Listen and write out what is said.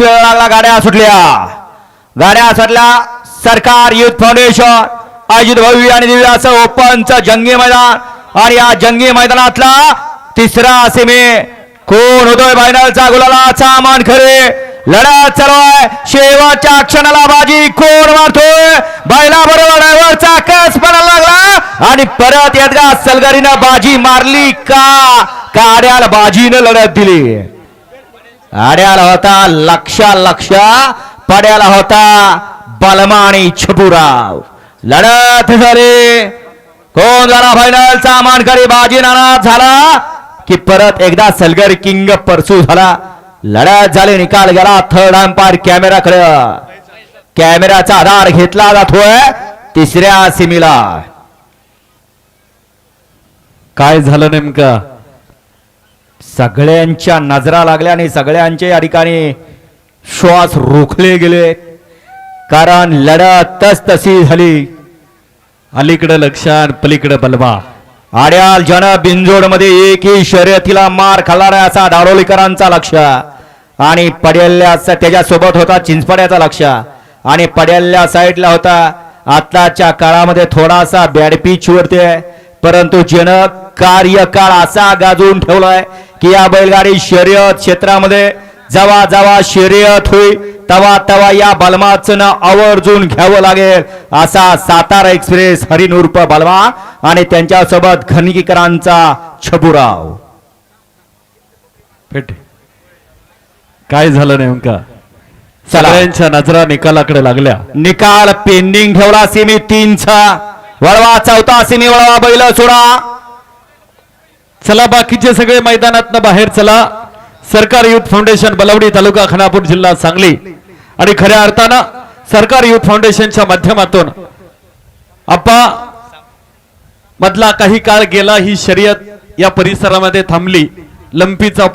वेळ लागला गाड्या सुटल्या. गाड्या सुटल्या. सरकार युथ फाउंडेशन आयोजित भव्य आणि दिव्य असं ओपनचं जंगी मैदान. आणि या जंगी मैदानातला तिसरा सीमे. कोण होतोय फायनलचा गुलाला सामान खरे. लढत चालू आहे. शेवटच्या क्षणाला बाजी कोण मारतोय? बैला बरोबर ड्रायव्हरचा कस पडायला लागला? आणि परत एकदा सलगरीनं बाजी मारली का? गाड्याला बाजीनं लढत दिली. आड्याला होता लक्ष लक्ष. पड्याला होता बलमा आणि छपुराव. लढत झाले. कोण झाला फायनलचा मानकरी बाजी नाराज झाला. की परत एकदा सलगर किंग परसू झाला. लढत झाली निकाल गेला. Third umpire कॅमेराकडे. कॅमेराचा आधार घेतला जातोय तिसऱ्या सिमीला काय झालं नेमकं? सगळ्यांच्या नजरा लागल्या आणि सगळ्यांचे या ठिकाणी श्वास रोखले गेले. कारण लढतच तशी झाली. अलीकडे लक्षात पलीकडं पलीकडे बलमा आड्याल जन बिंजोडमध्ये एकही शर्यतीला मार खाल्ला असा डारोलीकरांचा लक्ष. आणि पडेल्याचा त्याच्यासोबत होता चिंचपड्याचा लक्ष. आणि पडेल्या साईडला होता आताच्या काळामध्ये थोडासा बॅडपीच वरते परंतु जन कार्यकाळ असा गाजवून ठेवलाय की या बैलगाडी शर्यत क्षेत्रामध्ये जेव्हा जेव्हा शर्यत होईल तवा तवा या बलमाचं नाव आवर्जून घ्यावं लागेल असा सातारा एक्सप्रेस हरिनुर्प बलमा आणि त्यांच्यासोबत घनकीकरांचा छबुराव. पेट काय झालं नेमकं. सगळ्यांच्या नजरा निकालाकडे लागल्या. निकाल पेंडिंग ठेवला सेमी तीनचा. वळवा चौथा सिमी वळवा बैल सोडा. चला बाकीचे सगळे मैदानात बाहेर चला. सरकार युथ फाउंडेशन बलवडी तालुका खानापूर जिल्हा सांगली. आणि खऱ्या अर्थानं सरकार युथ फाउंडेशनच्या माध्यमातून आप्पा मधला काही काळ गेला ही शर्यत या परिसरामध्ये थांबली. लंपीचा